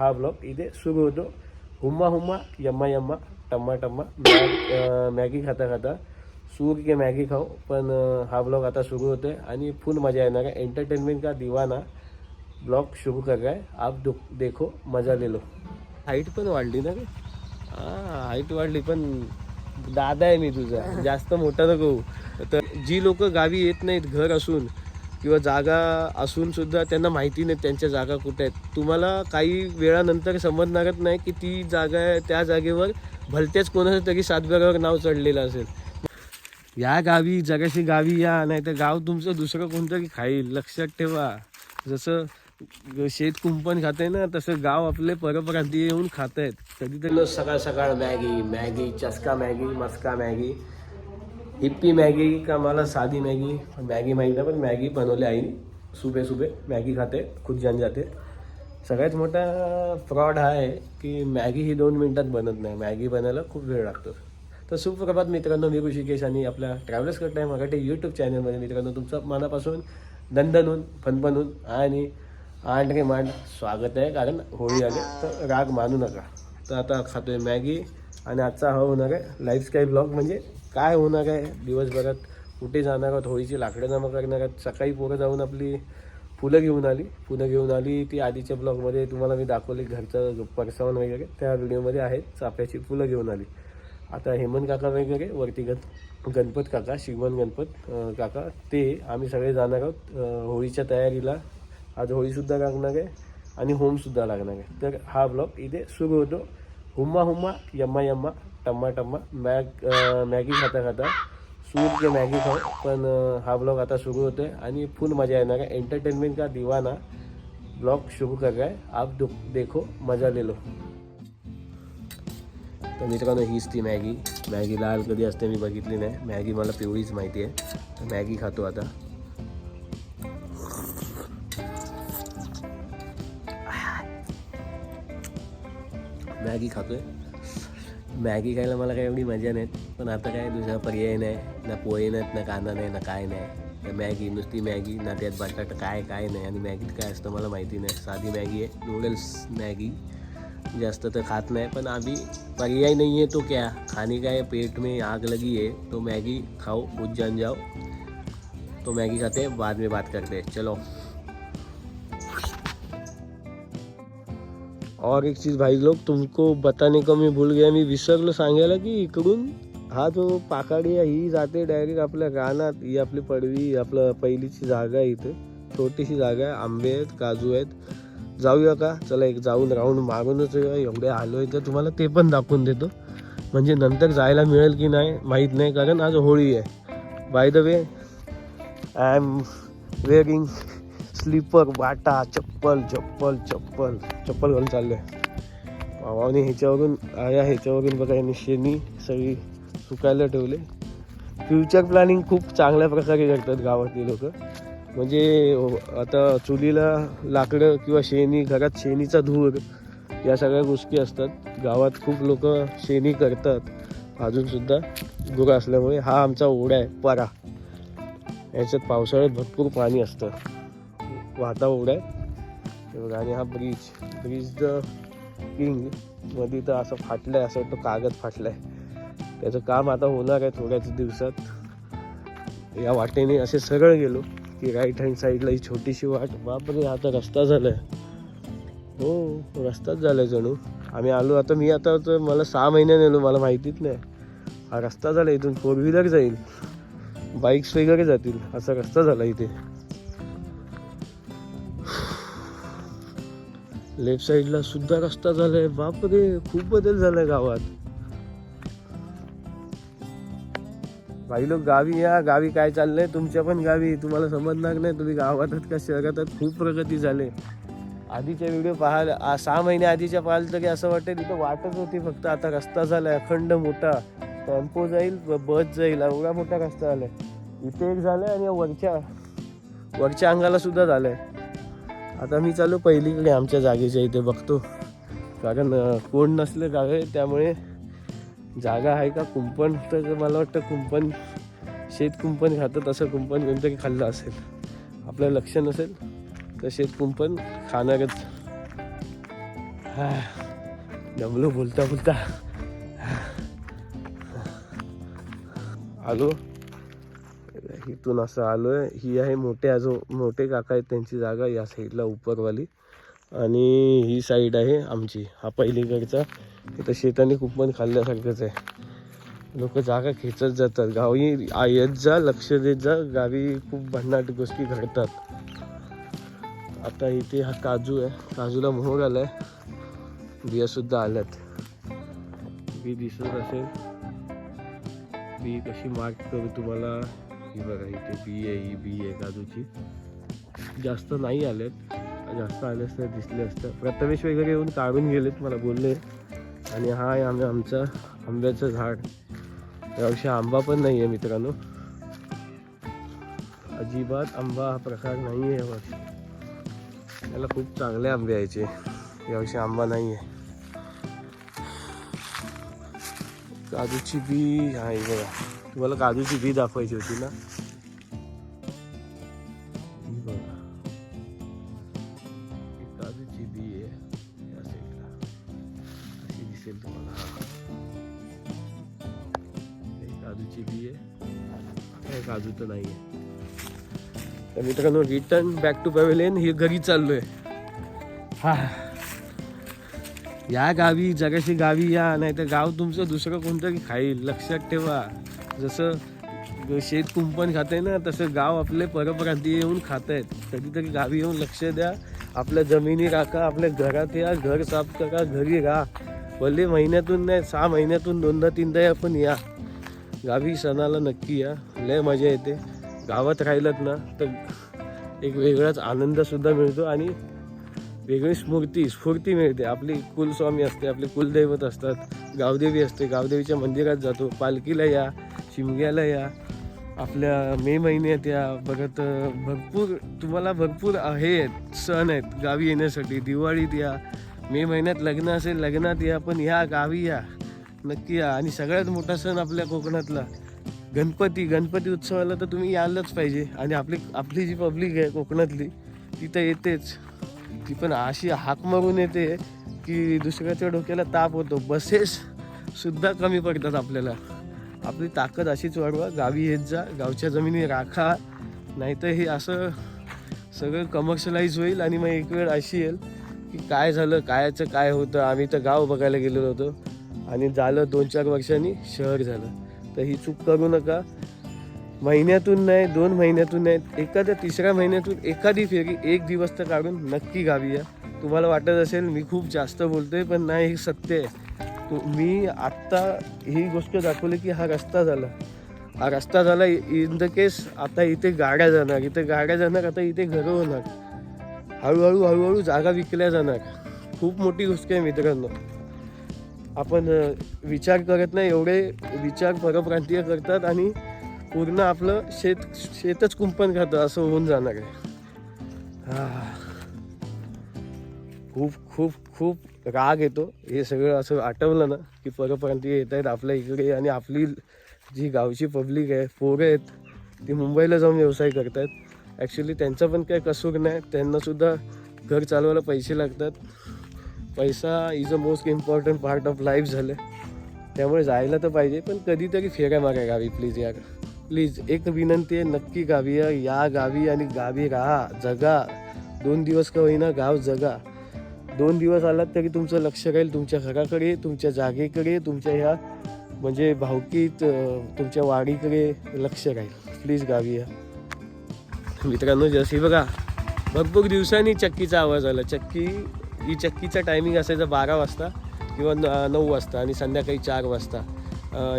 हा ब्लॉग इथे सुरू होतो हुम्मा हुम्मा यम्मा यम्मा टम्मा टम्मा मॅगी खाता खाता सूर की मॅगी खाऊ पण हा ब्लॉग आता सुरू होतोय आणि फुल मजा येणार आहे एंटरटेनमेंट का दिवाना ब्लॉग सुरू कर रहा आप दु- देखो मजा ले लो हाईट पण वाढली ना हां हाईट वाढली पण दादा आहे मी तुझा जास्त मोठा नको तर जी लोक गावी येत नाहीत घर असून किंवा जागा असून सुद्धा त्यांना माहिती नाही त्यांच्या जागा कुठे आहेत. तुम्हाला काही वेळानंतर समजणारच नाही की ती जागा आहे त्या जागेवर भलत्याच कोणाचं तरी सातबारावर नाव चढलेलं असेल. या गावी जगाशी गावी या नाही तर गाव तुमचं दुसरं कोणतरी खाईल. लक्षात ठेवा. जसं शेत कुंपण खाते ना तसं गाव आपले परप्रांतीय येऊन खात आहेत. कधीतरी सकाळ सकाळ मॅगी मॅगी चस्का मॅगी मस्का मॅगी. हिप्पी मॅगी का मला साधी मॅगी मॅगी माहीत नाही पण मॅगी बनवली आई. सुबे सुबे मॅगी खाते खुद जान जाते. सगळ्यात मोठा फ्रॉड हा आहे की मॅगी ही दोन मिनटात बनत नाही. मॅगी बनायला खूप वेळ लागतो. तर सुप्रभात मित्रांनो मी ऋषिकेश आणि आपल्या ट्रॅव्हल्स करत आहे मराठी यूट्यूब चॅनलमध्ये मित्रांनो तुमचं मनापासून दंदनून फनफनून आणि आंड रे मांड स्वागत आहे. कारण होळी आले तर राग मानू नका. तर आता खातोय मॅगी आणि आजचा हा होणार आहे लाईफस्टाईल ब्लॉग म्हणजे काय होणार आहे? दिवसभरात कुठे जाणार आहोत? होळीची लाकडं जमा करणार आहोत? सकाळी पोरं जाऊन आपली फुलं घेऊन आली. फुलं घेऊन आली. ती आधीच्या ब्लॉगमध्ये तुम्हाला मी दाखवली घरचं परसावन वगैरे त्या व्हिडिओमध्ये आहेत चाफ्याची फुलं घेऊन आली. आता हेमंत काका वगैरे वरती गण गणपत काका शिवन गणपत काका ते आम्ही सगळे जाणार आहोत. होळीच्या तयारीला. आज होळीसुद्धा लागणार आहे आणि होमसुद्धा लागणार आहे. तर हा ब्लॉग इथे सुरू होतो. हुम्मा हुम्मा यम्मा यम्मा टम्मा टम्मा मॅग मॅगी खाता खाता. सूट के मॅगी खाऊ. पण uh, हा ब्लॉग आता सुरू आहे आणि फुल मजा येणार आहे. एंटरटेनमेंट का दिवाना. ब्लॉग सुरू कर रहा है आप देखो मजा ले लो. तर मित्रांनो हीच ती मॅगी मॅगी लाल कधी असते मी बघितली नाही. मॅगी मला पिवळीच माहिती आहे. तर मॅगी खातो आता. मॅगी खातो आहे मॅगी खायला मला काही एवढी मजा नाही. पण आता काय दुसरा पर्याय नाही. ना पोहे नाहीत ना कांदा नाही ना काय नाही. तर मॅगी नुसती मॅगी ना त्यात बटाटा काय काय नाही. आणि मॅगीत काय असतं मला माहिती नाही. साधी मॅगी आहे नूडल्स मॅगी. जास्त तर खात नाही. पण अभी पर्याय नहीं है तो क्या. खाने का है पेट में आग लगी है तो मैगी खाओ बुझ जान जाओ. तो मैगी खाते हैं बाद में बात करते. हैं चलो. और एक चीज़ भाई लोग तुमको बताने को मी भूल गया मी विसरलो सांगायला की इकडून हा जो पाकाडी आहे ही जाते डायरेक्ट आपल्या रानात ही आपली पडवी आपलं पहिलीची जागा आहे इथे छोटीशी जागा आहे आंबे आहेत काजू आहेत. जाऊया का? चला एक जाऊन राऊंड मागूनच एवढे आलो आहे तर तुम्हाला ते पण दाखवून देतो. म्हणजे नंतर जायला मिळेल की नाही माहीत नाही कारण आज होळी आहे. By the way I am wearing slipper वाटा चप्पल चप्पल चप्पल. चप्पल घालून चालले भावाने ह्याच्यावरून आया ह्याच्यावरून बघा यांनी शेणी सगळी सुकायला ठेवले. फ्युचर प्लॅनिंग खूप चांगल्या प्रकारे करतात गावातली लोक. म्हणजे आता चुलीला लाकडं किंवा शेणी घरात शेणीचा धूर या सगळ्या गोष्टी असतात. गावात खूप लोक शेणी करतात. अजूनसुद्धा धूर असल्यामुळे हा आमचा ओढा आहे परा. याच्यात पावसाळ्यात भरपूर पाणी असतं. वाहता आहे. आणि हा ब्रिज ब्रिज द किंगमध्ये तर असं फाटलंय असं वाटतं कागद फाटलाय. त्याचं काम आता होणार आहे थोड्याच दिवसात. या वाटेने असे सरळ गेलो की राईट हँड साईडला ही छोटीशी वाट. बापरे आता रस्ता झालाय. हो रस्ताच झालाय जणू. आम्ही आलो आता मी आता तर मला सहा महिन्याने आलो मला माहितीच नाही. हा रस्ता झाला इथून फोर व्हीलर जाईल. बाईक्स वगैरे जातील. असा रस्ता झाला इथे. लेफ्ट साईडला सुद्धा रस्ता झालाय. बापरे खूप बदल झालाय गावात. भाई लोक गावी या. गावी काय चाललंय? तुमच्या पण गावी. तुम्हाला समजणार नाही तुम्ही गावातच का शहरातच खूप प्रगती झाले. आधीच्या व्हिडिओ पाहायला सहा महिने आधीच्या पाहाल तरी असं वाटतं तिथं वाटत होती फक्त. आता रस्ता झालाय अखंड मोठा. टेम्पो जाईल ब- बस जाईल. एवढा मोठा रस्ता झालाय. इथे एक झालाय आणि वरच्या वरच्या अंगाला सुद्धा झालाय. आता मी चालू पहिलीकडे आमच्या जागेच्या इथे बघतो. कारण कोण नसलं गावे त्यामुळे जागा आहे का कुंपण? तर मला वाटतं कुंपण शेत कुंपण खातं तसं कुंपण कोणतरी खाल्लं असेल. आपलं लक्ष नसेल तर शेत कुंपण खाणारच. हा, दमलो बोलता बोलता. आलो. इथून असं आलोय. ही आहे मोठे आजो मोठे काका आहेत त्यांची जागा या साईडला उपरवाली. आणि ही साईड आहे आमची हा पहिलीकडचा. इथं शेताने कुपन खाल्ल्यासारखंच आहे. लोक जागा खेचत जातात. गावी येत जा लक्ष देत जा. गावी खूप भन्नाट गोष्टी घडतात. आता इथे हा काजू आहे. काजूला मोहर आलाय. बिया सुद्धा आल्यात. बी दिसत असेल. बी कशी मार्क करू तुम्हाला? ही बघा इथे बी आहे ही बी आहे काजूची जास्त नाही आलेत. जास्त आले असतं दिसले असतं. प्रथमेश वगैरे येऊन काढून गेलेत मला बोलले. आणि हा आहे आम्ही आमचं आंब्याचं झाड. यावर्षी आंबा पण नाही आहे मित्रांनो. अजिबात आंबा हा प्रकार नाही आहे यावर्षी. त्याला खूप चांगले आंबे यायचे. यावर्षी आंबा नाही आहे काजूची बी हा बघा. तुम्हाला काजूची बी दाखवायची होती ना? बघा. काजूची बी आहे. या साईडला अशी दिसेल तुम्हाला. काजूची बी आहे. काय काजू तर नाही आहे तर मित्रांनो रिटर्न बॅक टू पॅव्हलियन ही घरी आहे हा. या गावी जगाशी गावी या नाही तर गाव तुमचं दुसरं कोणतरी खाईल. लक्षात ठेवा. जसं शेत कुंपण खाते ना तसं गाव आपले परप्रांतीय येऊन खात आहेत कधीतरी गावी येऊन लक्ष द्या. आपल्या जमिनी राखा आपल्या घरात या. घर साफ करा घरी राहा. भले महिन्यातून नाही सहा महिन्यातून दोनदा तीनदा आपण या. गावी सणाला नक्की या. लय मजा येते. गावात राहिलं ना तर एक वेगळाच आनंदसुद्धा मिळतो आणि वेगळी स्मूर्ती स्फूर्ती मिळते. आपली कुलस्वामी असते आपले कुलदैवत असतात. गावदेवी असते. गावदेवीच्या मंदिरात जातो. पालखीला या शिमग्याला या. आपल्या मे महिन्यात या. बघत भरपूर तुम्हाला भरपूर हे आहेत सण आहेत गावी येण्यासाठी. दिवाळीत या. मे महिन्यात लग्न असेल लग्नात या. पण या गावी या. नक्की या. आणि सगळ्यात मोठा सण आपल्या कोकणातला. गणपती. गणपती उत्सवाला तर तुम्ही यायलाच पाहिजे. आणि आपली आपली जी पब्लिक आहे कोकणातली ती तर येतेच. ती पण अशी हाक मारून येते की दुसऱ्याच्या डोक्याला ताप होतो. बसेस सुद्धा कमी पडतात आपल्याला. आपली ताकद अशीच वाढवा. गावी येत जा. गावच्या जमिनी राखा. नाहीतर हे असं सगळं कमर्शलाइज होईल आणि मग एक वेळ अशी येईल की काय झालं कायचं काय होतं. आम्ही तर गाव बघायला गेलेलो होतो. आणि झालं दोन चार वर्षांनी शहर झालं. तर ही चूक करू नका. महिन्यातून नाही दोन महिन्यातून नाही एखाद्या तिसऱ्या महिन्यातून एखादी फेरी एक दिवस तर काढून नक्की गावी या. तुम्हाला वाटत असेल मी खूप जास्त बोलतो आहे पण नाही हे सत्य आहे. मी आत्ता ही गोष्ट दाखवली की हा रस्ता झाला. हा रस्ता झाला इन द केस आता इथे गाड्या जाणार इथे गाड्या जाणार आता इथे घरं होणार. हळूहळू हळूहळू जागा विकल्या जाणार. खूप मोठी गोष्ट आहे मित्रांनो. आपण विचार करत नाही एवढे विचार परप्रांतीय करतात आणि पूर्ण आपलं शेत शेतच कुंपण खातं असं होऊन जाणार आहे. खूप खूप खूप राग येतो. हे सगळं असं आठवलं ना की परप्रांतीय येत आहेत आपल्या इकडे आणि आपली जी गावची पब्लिक आहे पोरं आहेत ती मुंबईला जाऊन व्यवसाय करतात ॲक्च्युली त्यांचा पण काही कसूर नाही. त्यांनासुद्धा घर चालवायला पैसे लागतात. पैसा is a most important part of life झालं. त्यामुळे जायला तर पाहिजे पण कधीतरी फेऱ्या मारा गावी प्लीज यार. प्लीज एक विनंती आहे नक्की गावी या. या गावी आणि गावी राहा जगा. दोन दिवस का होईना गाव जगा. दोन दिवस आलात तरी तुमचं लक्ष राहील तुमच्या घराकडे तुमच्या जागेकडे तुमच्या ह्या म्हणजे भावकीत तुमच्या वाडीकडे लक्ष राहील. प्लीज गावी या. मित्रांनो जशी बघा भरपूर दिवसांनी चक्कीचा आवाज आला. चक्की ही चक्कीचा टायमिंग असायचा बारा वाजता किंवा न- नऊ वाजता आणि संध्याकाळी चार वाजता.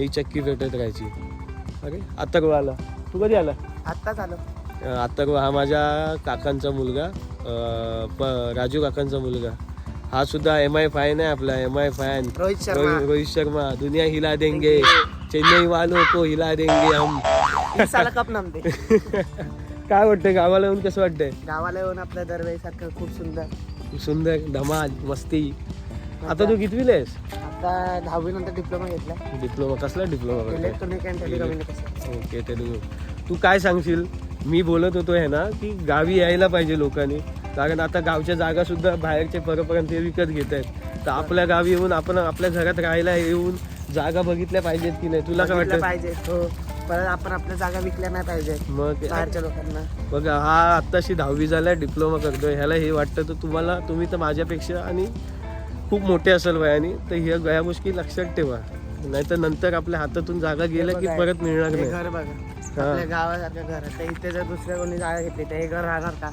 ही चक्की भेटत राहायची. अरे अथर्व आला? तू कधी आला? आत्ताच आलं. अं, अथर्व हा माझ्या काकांचा मुलगा. अं, प राजू काकांचा मुलगा. हा सुद्धा एम आय फायन आहे आपला am I fine Rohit Sharma. Rohit Sharma. दुनिया हिला देंगे. चेन्नई वालों को हिला देंगे हम. साला कप नमते काय वाटतंय? गावाला येऊन कसं वाटतंय? गावाला येऊन आपल्या दरवेळीसारखं खूप सुंदर. सुंदर धमाल मस्ती. आता तू कितवीला आहेस? आता दहावी नंतर डिप्लोमा घेतला डिप्लोमा कसला diploma electronic and telecommunication okay ते तू काय सांगशील? मी बोलत होतो आहे ना की गावी यायला पाहिजे लोकांनी. कारण आता गावच्या जागा सुद्धा बाहेरचे परप्रांतीय विकत घेत आहेत. तर आपल्या गावी येऊन आपण आपल्या घरात राहायला येऊन जागा बघितल्या पाहिजेत की नाही? तुला काय वाटतं? पाहिजे हो. परत आपण आपल्या जागा विकल्या नाही पाहिजे मग बाहेरच्या लोकांना. बघा हा आत्ताशी दहावी झालाय डिप्लोमा करतोय. ह्याला हे वाटतं तर तुम्हाला तुम्ही तर माझ्यापेक्षा आणि खूप मोठे असेल वयाने तर ह्या या गोष्टी लक्षात ठेवा. नाहीतर नंतर आपल्या हातातून जागा गेल्या की परत मिळणार नाही. घर बघा. आपल्या घर आहे. तर इथे जर दुसऱ्या कोणी जागा घेतली तर हे घर राहणार का?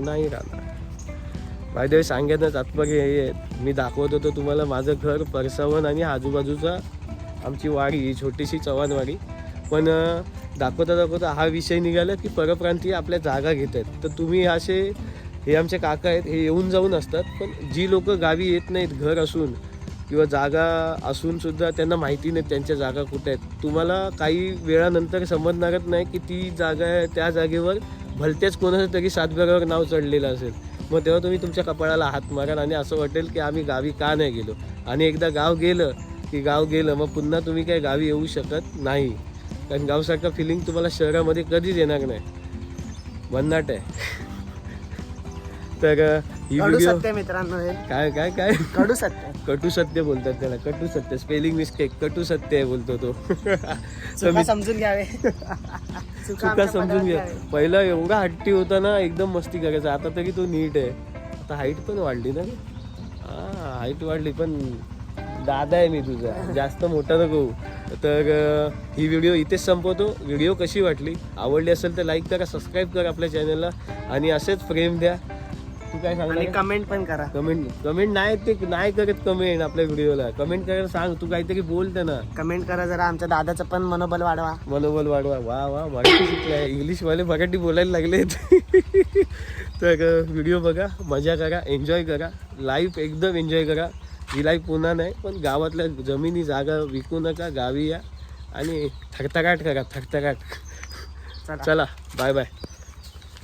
नाही. राहणार. सांगत ना तात्पर्य हे आहे. मी दाखवत होतो तुम्हाला माझं घर परसावन आणि आजूबाजूचा आमची वाडी ही छोटीशी चव्हाणवाडी पण दाखवता दाखवता हा विषय निघाला की परप्रांतीय आपल्या जागा घेत आहेत तर तुम्ही असे हे आमचे काका आहेत हे येऊन जाऊन असतात पण जी लोक गावी येत नाहीत घर असून किंवा जागा असून सुद्धा त्यांना माहिती नाही त्यांच्या जागा कुठे आहेत. तुम्हाला काही वेळानंतर समजणारच नाही की ती जागा आहे त्या जागेवर भलत्याच कोणाचं तरी सातबारावर नाव चढलेलं असेल. मग तेव्हा तुम्ही तुमच्या कपाळाला हात माराल आणि असं वाटेल की आम्ही गावी का नाही गेलो. आणि एकदा गाव गेलं की गाव गेलं मग पुन्हा तुम्ही काही गावी येऊ शकत नाही. कारण गावसारखं फिलिंग तुम्हाला शहरामध्ये कधीच येणार नाही. भन्नाट आहे. तर ही कडू व्हिडिओ सत्य मित्रांनो हे. काय काय काय? कडू सत्य. कटू सत्य बोलतात त्याला कटू सत्य. स्पेलिंग मिस्टेक कटू सत्य आहे बोलतो तो. तर चुका मी समजून घ्यावे. चुका समजून पदरात घे घ्यावे. पहिला एवढा हट्टी होता ना एकदम मस्ती करायचा. आता तरी तो नीट आहे. आता हाईट पण वाढली ना? हा हाईट वाढली पण दादा आहे मी तुझा. जास्त मोठा नको. तर अं, ही व्हिडिओ इथेच संपवतो. व्हिडिओ कशी वाटली? आवडली असेल तर लाईक करा सबस्क्राईब करा आपल्या चॅनलला आणि असेच प्रेम द्या. तू काय आणि सांगणार कमेंट पण करा. कमेंट कमेंट नाही ते नाही करत कमेंट आपल्या व्हिडिओला कमेंट करायला सांग तू काहीतरी बोल त्यांना. कमेंट करा जरा आमच्या दादाचं पण मनोबल वाढवा. मनोबल वाढवा. वा वा मराठी शिकलाय इंग्लिशवाले मराठी बोलायला लागलेत तर व्हिडिओ बघा मजा करा एन्जॉय करा. लाईफ एकदम एन्जॉय करा. ही लाईफ पुन्हा नाही पण गावातल्या जमिनी जागा विकू नका गावी या. आणि थरथराट करा चला. चला बाय बाय